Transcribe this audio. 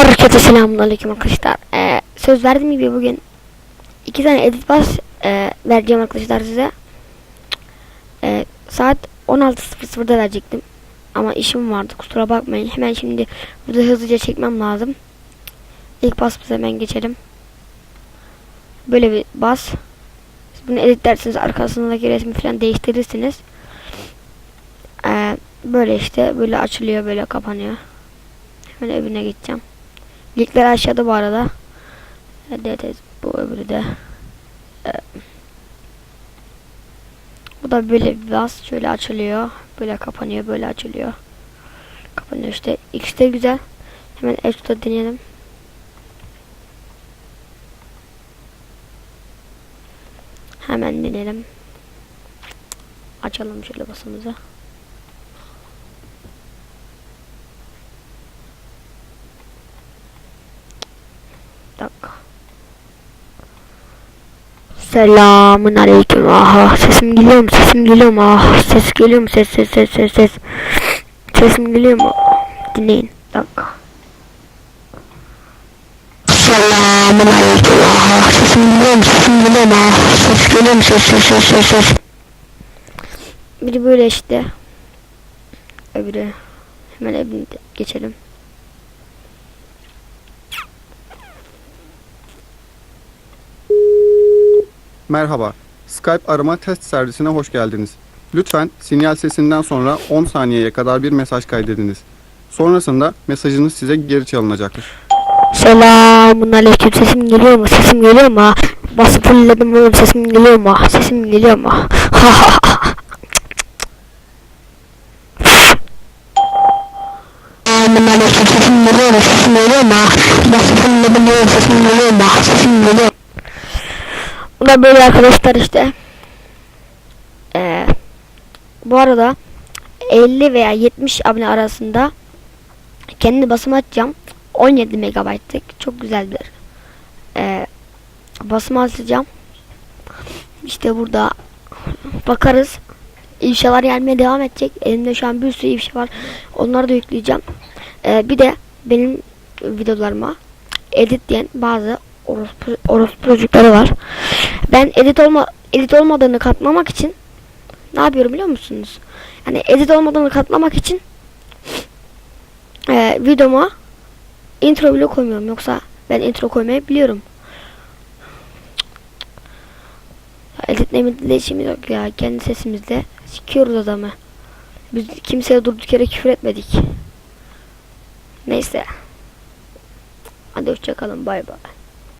Herkese selamünaleyküm arkadaşlar. Ee, söz verdiğim gibi bugün iki tane edit bas e, vereceğim arkadaşlar size. Ee, saat 16.00'da verecektim. Ama işim vardı kusura bakmayın. Hemen şimdi burada hızlıca çekmem lazım. İlk basımıza hemen geçelim. Böyle bir bas. Siz bunu editlersiniz arkasındaki resmi falan değiştirirsiniz. Ee, böyle işte böyle açılıyor böyle kapanıyor. Hemen evine gideceğim. Linkler aşağıda bu arada. Evet, evet bu öbürü de. Ee, bu da böyle biraz şöyle açılıyor. Böyle kapanıyor, böyle açılıyor. Kapanıyor işte. İkisi de güzel. Hemen X'de deneyelim. Hemen deneyelim. Açalım şöyle basımızı. dakika. Selamun aleyküm. Aha sesim geliyor mu? Sesim geliyor mu? Ah ses geliyor mu? Ses ses ses ses ses. Sesim geliyor mu? Dinleyin. Dakika. Selamun aleyküm. Aha sesim geliyor mu? Sesim geliyor mu? Ah ses geliyor mu? Ses ses ses ses ses. Biri böyle işte. Öbürü. Hemen evine geçelim. Merhaba. Skype arama test servisine hoş geldiniz. Lütfen sinyal sesinden sonra 10 saniyeye kadar bir mesaj kaydediniz. Sonrasında mesajınız size geri çalınacaktır. Selamun aleyküm sesim geliyor mu? Sesim geliyor mu? Basıp fullledim oğlum sesim geliyor mu? Sesim geliyor mu? Selamun aleyküm sesim geliyor mu? Sesim geliyor mu? Basıp fullledim oğlum sesim geliyor mu? Sesim geliyor Bu da böyle arkadaşlar işte. Ee, bu arada 50 veya 70 abone arasında kendi basım açacağım. 17 megabaytlık çok güzeldir. Ee, basım açacağım. İşte burada bakarız. İfşalar gelmeye devam edecek. Elimde şu an bir sürü ifşa var. Onları da yükleyeceğim. Ee, bir de benim videolarıma edit diyen bazı orospu, orospu çocukları var. Ben edit olma edit olmadığını katlamak için ne yapıyorum biliyor musunuz? Yani edit olmadığını katlamak için e, videoma intro bile koymuyorum. Yoksa ben intro koymayı biliyorum. Ya, editle meditle işimiz yok ya. Kendi sesimizle sikiyoruz adamı. Biz kimseye durduk yere küfür etmedik. Neyse. Hadi hoşçakalın. Bay bay.